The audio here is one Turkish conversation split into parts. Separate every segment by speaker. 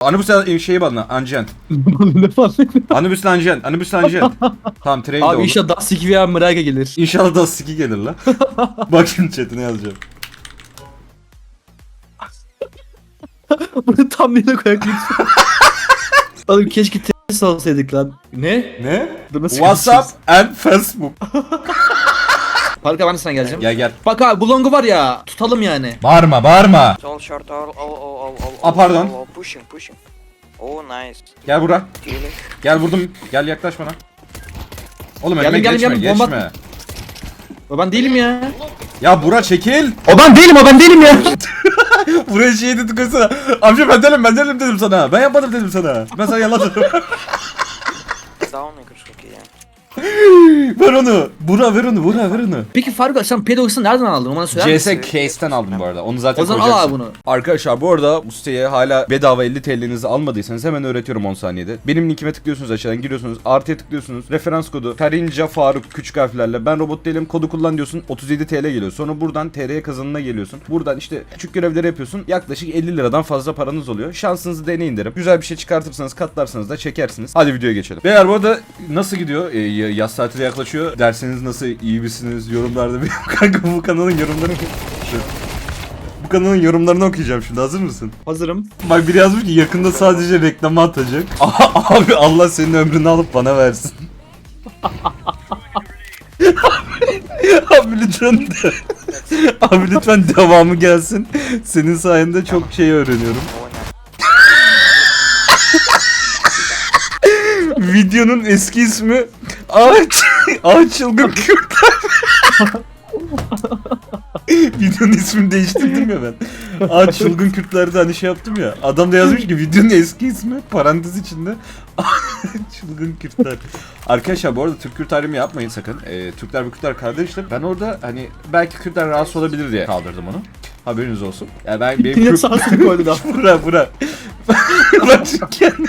Speaker 1: Anubis şeyi bana Ancient.
Speaker 2: ne falan.
Speaker 1: Anubis Ancient. Anubis Ancient. tamam trade
Speaker 2: Abi
Speaker 1: oldu.
Speaker 2: inşallah Dust veya Mrage gelir.
Speaker 1: İnşallah da siki gelir lan. Bak şimdi chatine yazacağım.
Speaker 2: Bunu tam yerine koyak lütfen. Oğlum keşke test alsaydık lan. Ne?
Speaker 1: Ne?
Speaker 2: Dur nasıl
Speaker 1: WhatsApp and Facebook.
Speaker 2: Parka ben de sana geleceğim.
Speaker 1: Gel gel.
Speaker 2: Bak abi bu longu var ya tutalım yani.
Speaker 1: Bağırma bağırma.
Speaker 3: All short, all, all, all, all, all,
Speaker 1: Ah, pardon.
Speaker 3: all, all, pushing, pushing. Oh, nice.
Speaker 1: Gel bura.
Speaker 3: Healing.
Speaker 1: Gel vurdum. Gel yaklaş bana. Oğlum
Speaker 2: Geldim,
Speaker 1: önüme
Speaker 2: geldim,
Speaker 1: geçme
Speaker 2: geldim. Bomba
Speaker 1: geçme.
Speaker 2: O ben değilim ya.
Speaker 1: Ya bura çekil.
Speaker 2: O ben değilim o ben değilim ya.
Speaker 1: Buraya şey dedik koysana. Amca ben değilim ben değilim dedim sana. Ben yapmadım dedim sana. Ben sana yalan dedim ver onu. Bura ver onu. Bura ver onu.
Speaker 2: Peki Fargo sen Pedox'u nereden aldın? Bana söyler
Speaker 1: CS
Speaker 2: misin?
Speaker 1: Aldım bu arada. Onu zaten
Speaker 2: O zaman al abi bunu.
Speaker 1: Arkadaşlar bu arada bu siteye hala bedava 50 TL'nizi almadıysanız hemen öğretiyorum 10 saniyede. Benim linkime tıklıyorsunuz aşağıdan giriyorsunuz. Artıya tıklıyorsunuz. Referans kodu Karinca Faruk küçük harflerle ben robot değilim kodu kullan diyorsun 37 TL geliyor. Sonra buradan TR kazanına geliyorsun. Buradan işte küçük görevleri yapıyorsun. Yaklaşık 50 liradan fazla paranız oluyor. Şansınızı deneyin derim. Güzel bir şey çıkartırsanız katlarsanız da çekersiniz. Hadi videoya geçelim. Beyler bu arada nasıl gidiyor e, yaz tatili yaklaşıyor. Derseniz nasıl? iyi misiniz? Yorumlarda bir kanka bu kanalın yorumlarını bu kanalın yorumlarını okuyacağım şimdi. Hazır mısın?
Speaker 2: Hazırım.
Speaker 1: Bak biri yazmış ki yakında sadece reklamı atacak. Abi Allah senin ömrünü alıp bana versin. Abi lütfen de. Abi lütfen devamı gelsin. Senin sayende çok şey öğreniyorum. Videonun eski ismi Ağaç Ağaç Çılgın Kürtler. Videonun ismini değiştirdim ya ben. Ağaç Çılgın Kürtler'de hani şey yaptım ya. Adam da yazmış ki videonun eski ismi parantez içinde Çılgın Kürtler. Arkadaşlar bu arada Türk Kürt ayrımı yapmayın sakın. Ee, Türkler ve Kürtler kardeştir. Ben orada hani belki Kürtler rahatsız olabilir diye kaldırdım onu. Haberiniz olsun. Yani ben benim
Speaker 2: Yine sansürü koydun abi.
Speaker 1: Bura bura. ben şimdi kendim,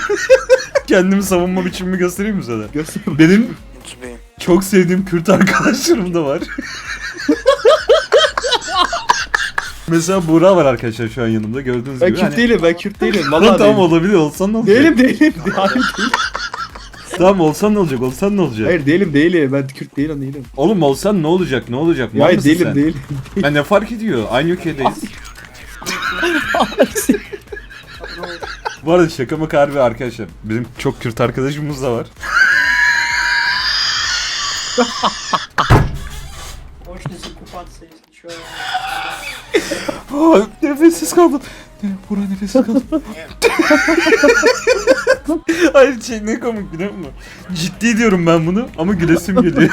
Speaker 1: kendimi savunma biçimimi göstereyim mi sana?
Speaker 2: Göster.
Speaker 1: Benim. Çok sevdiğim Kürt arkadaşlarım da var. Mesela Buğra var arkadaşlar şu an yanımda gördüğünüz
Speaker 2: Ben
Speaker 1: gibi.
Speaker 2: Kürt
Speaker 1: Hani-
Speaker 2: değilim ben Kürt değilim.
Speaker 1: Tamam,
Speaker 2: Vallahi
Speaker 1: tamam
Speaker 2: değilim.
Speaker 1: olabilir olsan ne olacak?
Speaker 2: Değilim değilim. Hayır değilim.
Speaker 1: Tamam olsan ne olacak olsan ne olacak?
Speaker 2: Hayır değilim değilim. Ben Kürt değilim değilim.
Speaker 1: Oğlum olsan ne olacak ne olacak? Mal
Speaker 2: Hayır
Speaker 1: mısın
Speaker 2: değilim
Speaker 1: sen?
Speaker 2: değilim.
Speaker 1: Ben ne fark ediyor? Aynı ülkedeyiz. Bu arada şaka maka harbi arkadaşlar. Bizim çok Kürt arkadaşımız da var.
Speaker 4: Boşnesi kupat sayısı şu an.
Speaker 1: Aa, nefessiz kaldım. Ne, Bora. Hayır şey ne komik biliyor musun? Ciddi diyorum ben bunu ama gülesim geliyor.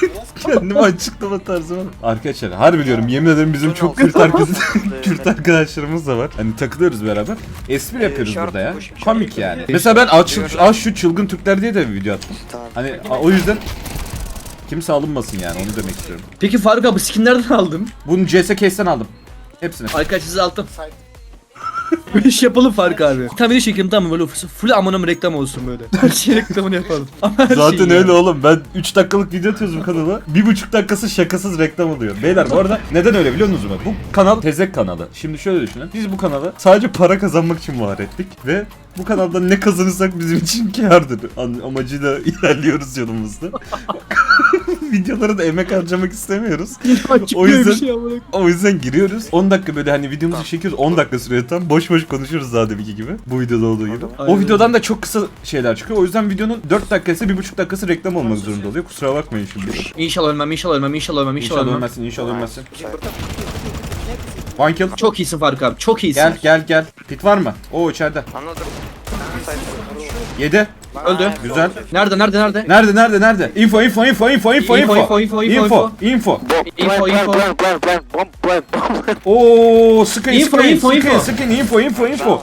Speaker 1: Kendimi açıklama tarzıma. Arkadaşlar harbi diyorum yemin ederim bizim çok Kürt, Kürt arkadaşlarımız da var. Hani takılıyoruz beraber. Espri yapıyoruz burada ya. Komik yani. Mesela ben aç, aç şu çılgın Türkler diye de bir video attım. Hani o yüzden kimse alınmasın yani onu demek istiyorum.
Speaker 2: Peki Faruk abi skin nereden aldın?
Speaker 1: Bunu CS Case'den aldım. Hepsini.
Speaker 2: Arkadaşlar size alttım. Böyle iş yapalım Faruk abi. Tam bir çekim tamam böyle full amonim reklam olsun böyle. Her şey reklamını yapalım. Ama her
Speaker 1: Zaten
Speaker 2: şeyi
Speaker 1: öyle
Speaker 2: ya.
Speaker 1: oğlum. Ben 3 dakikalık video atıyoruz bu kanala. 1,5 dakikası şakasız reklam oluyor. Beyler bu arada neden öyle biliyor musunuz mu? Bu kanal tezek kanalı. Şimdi şöyle düşünün. Biz bu kanalı sadece para kazanmak için var ettik ve bu kanaldan ne kazanırsak bizim için kârdır. An- amacıyla ilerliyoruz yolumuzda. Videolara da emek harcamak istemiyoruz. O yüzden-
Speaker 2: şey.
Speaker 1: O yüzden giriyoruz. 10 dakika böyle hani videomuzu çekiyoruz. 10 dakika sürüyor tam. Boş boş konuşuyoruz daha deminki gibi. Bu videoda olduğu gibi. O
Speaker 2: Aynen.
Speaker 1: videodan da çok kısa şeyler çıkıyor. O yüzden videonun 4 dakikası 1,5 dakikası reklam olmak zorunda oluyor. Kusura bakmayın şimdi.
Speaker 2: İnşallah ölmem, inşallah ölmem, inşallah ölmem, inşallah,
Speaker 1: İnşallah
Speaker 2: ölmem.
Speaker 1: ölmezsin, inşallah ölmezsin. One kill.
Speaker 2: Çok iyisin Faruk abi, çok iyisin.
Speaker 1: Gel gel gel. Pit var mı? Oo içeride.
Speaker 3: Another
Speaker 1: 7.
Speaker 2: Öldü.
Speaker 1: Güzel.
Speaker 2: Nerede, nerede, nerede?
Speaker 1: Nerede nerede nerede? Info info info info info
Speaker 2: Info,
Speaker 1: info.
Speaker 2: info, info, info,
Speaker 1: Info info. Oo sıkın
Speaker 2: Info, info, info.
Speaker 1: sıkın info info info.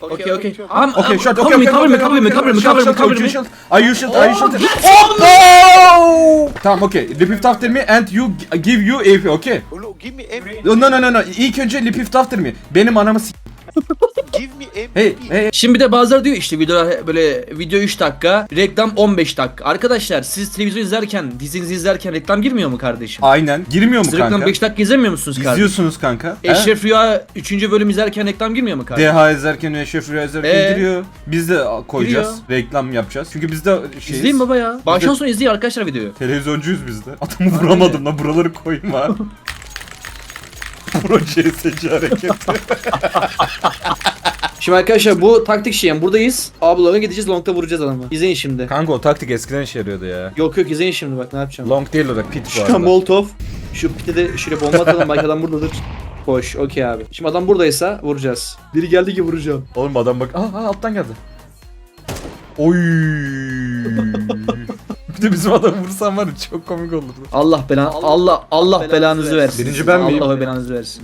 Speaker 2: Okey, okey. Am,
Speaker 1: Okay, shot.
Speaker 2: cover
Speaker 1: Okay, okay,
Speaker 2: cover me,
Speaker 1: okay,
Speaker 2: cover me,
Speaker 1: okay,
Speaker 2: cover me,
Speaker 1: okay,
Speaker 2: cover me,
Speaker 1: shot,
Speaker 2: cover
Speaker 1: shot,
Speaker 2: me.
Speaker 1: Are you shoot? Are you shoot? Oh no! Tamam okay. Repeat after me and you give you AP okay? No no no no no. İlk önce repeat after me. Benim anamı s-
Speaker 5: Give me MVP.
Speaker 2: Hey, hey. Şimdi bir de bazıları diyor işte video böyle video 3 dakika, reklam 15 dakika. Arkadaşlar siz televizyon izlerken, dizinizi izlerken reklam girmiyor mu kardeşim?
Speaker 1: Aynen. Girmiyor mu
Speaker 2: Siz reklam
Speaker 1: kanka?
Speaker 2: 5 dakika izlemiyor musunuz kardeşim?
Speaker 1: İzliyorsunuz kanka.
Speaker 2: Eşref Rüya 3. bölüm izlerken reklam girmiyor mu kardeşim?
Speaker 1: DH izlerken, Eşref Rüya izlerken
Speaker 2: Ee?
Speaker 1: giriyor. Biz de koyacağız. Reklam yapacağız. Çünkü biz de şeyiz.
Speaker 2: İzleyin baba ya. Baştan sona izleyin arkadaşlar videoyu.
Speaker 1: Televizyoncuyuz biz de. Adamı vuramadım lan buraları koyma. Pro CSC hareketi.
Speaker 2: Şimdi arkadaşlar bu taktik şey yani buradayız. Ablalara gideceğiz long'da vuracağız adamı. İzleyin şimdi.
Speaker 1: Kanka o taktik eskiden işe yarıyordu ya.
Speaker 2: Yok yok izleyin şimdi bak ne yapacağım.
Speaker 1: Long değil o da pit bu
Speaker 2: Şu
Speaker 1: arada.
Speaker 2: Molotov. Şu pite de şuraya bomba atalım belki adam buradadır. Hoş okey abi. Şimdi adam buradaysa vuracağız. Biri geldi ki vuracağım.
Speaker 1: Oğlum adam bak. Aa, aa alttan geldi. Oy. bir de bizim adamı vursan var ya çok komik olurdu.
Speaker 2: Allah belanı Allah Allah belanızı versin.
Speaker 1: Birinci ben miyim?
Speaker 2: Allah belanızı versin.